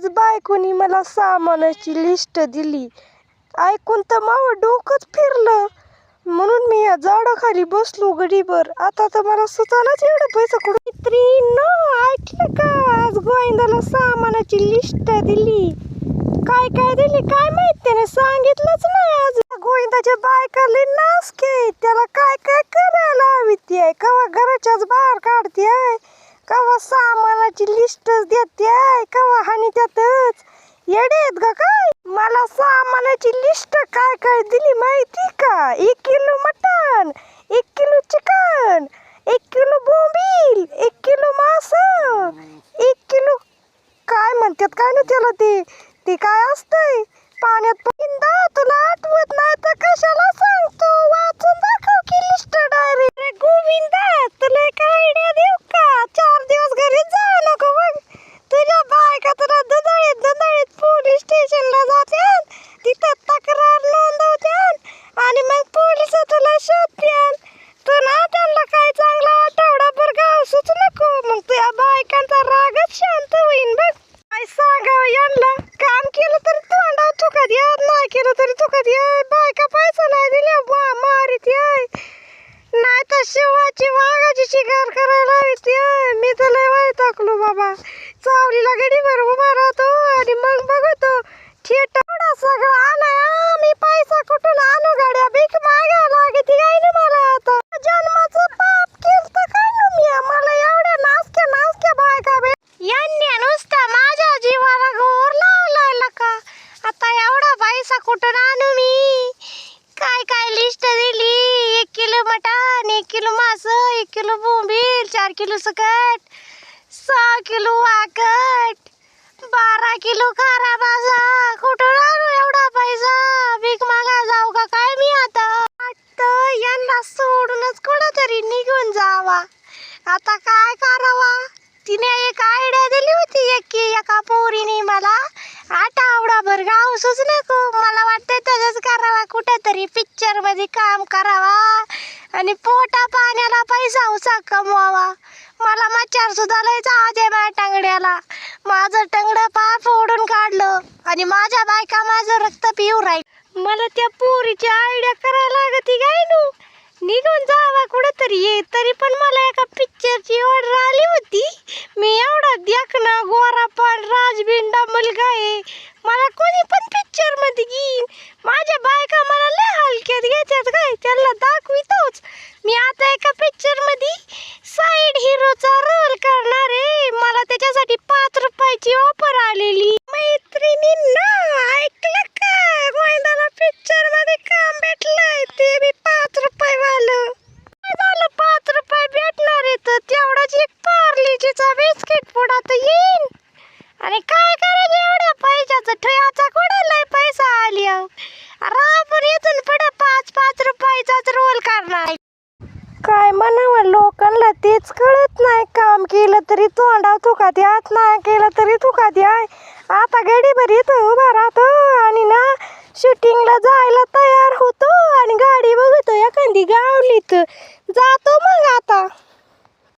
आज बायकोनी मला सामानाची लिस्ट दिली. ऐकून तर मावं डोकंच फिरलं. म्हणून मी या झाडाखाली बसलो गडीभर. आता तर मला सुचानाच एवढं पैसा कुठं मित्रीनं ऐकलं का? आज गोविंदाला सामानाची लिस्ट दिली. काय काय दिली? काय माहीत? त्याने सांगितलंच नाही आज. गोविंदाच्या बायकाले नासके त्याला काय काय करायला हवी ती आहे? कवा घराच्याच बाहेर काढते आहे कवा सामानाची लिस्टच देते आहे कवा हानी त्यातच येडेत आहेत का काय? मला सामानाची लिस्ट काय काय दिली माहिती का? एक किलो मटण एक किलो चिकन एक किलो बोंबील एक किलो मास एक किलो काय म्हणतात काय ना त्याला ते? ते काय असतंय? पाण्यात पिंदा तुला आठवत नाही तर कशाला सांगतो वाचून दाखव की लिस्ट डायरेक्ट गोविंदा तुला काय आयडिया देऊ का चार दिवस घरी जाऊ नको बघ तुझ्या बायका तुला दुधाळीत दुधाळीत पोलीस स्टेशनला जात्यान तिथं तक्रार नोंदवत्यान आणि मग पोलीस तुला शोधत्यान तू ना त्यांना काय चांगला आठवडाभर गाव सुचू नको मग तुझ्या बायकांचा रागच शांत होईन बघ काय सांगावं यांना काम केलं तरी तोंडावर चुकत येत नाही केलं तरी चुकत येत बायका पैसा नाही दिल्या वा मारीत येय नाही तर शिवाची वाघाची शिकार करायला येते मी तर लय टाकलो बाबा. चावलीला गडीवर उभा राहतो आणि मग बघतो थेट एवढा सगळं आणाय मी पैसा कुठून आणू गाड्या भीक मागायला लागते काय ना मला आता जन्माचं पाप केलं काय ना मी मला एवढ्या नासक्या नासक्या बायका बे यांनी नुसता माझ्या जीवाला घोर लावलाय का आता एवढा पैसा कुठून आणू मी काय काय लिस्ट दिली एक किलो मटण एक किलो मास एक किलो बोंबील चार किलो सकट सहा किलो वाकट बारा किलो खारा बाजा कुठं आणू एवढा पैसा? भीक मागा जाऊ का काय मी आता? वाटतं यांना सोडूनच कुठंतरी निघून जावा. आता काय करावा? तिने एक आयडिया दिली होती एक की एका पोरीने मला. आठवडाभर गाव सुच नको. मला कुठेतरी पिक्चरमध्ये काम करावा आणि पोटा पाण्याला पैसा उसा कमवावा. मला मच्छर सुद्धा लय आहे माझ्या टंगड्याला. माझं टंगडं पार फोडून काढलं आणि माझ्या बायका माझं रक्त पिऊ राहील मला त्या पोरीची आयडिया करायला लागती काय नू? निघून जावा कुठंतरी. ये तरी पण मला एका पिक्चरची ऑर्डर आली होती. मी एवढा देखना गोरा पण राजबिंडा मुलगा आहे मला कोणी पण पिक्चरमध्ये घेईन माझ्या बायका मला लय हलक्यात घेतात काय त्यांना दाखवितोच मी आता एका पिक्चरमध्ये साईड हिरोचा रोल करणार आहे. मला त्याच्यासाठी पाच रुपयाची ऑफर आलेली. मैत्रिणींना ऐकलं का? गोविंदाला पिक्चरमध्ये काम भेटलंय. ते बी पाच रुपये वालं झालं पाच रुपये भेटणार आहे. तर तेवढाच एक पार्लेजीचा बिस्किट पुडा तर येईन. आणि काय करायचं एवढ्या पैशाचं ठयाचा कुठं लय पैसा आली अहो. अरे आपण इथून पुढे पाच पाच रुपयाचाच रोल करणार काय म्हणावं लोकांना तेच कळत नाही. काम केलं तरी तोंडाव तुका द्यात नाही केलं तरी तुका द्याय आता गडीभर येतो उभा राहतो आणि ना शूटिंगला जायला तयार होतो आणि गाडी बघतो एखादी गावलीत. जातो मग आता.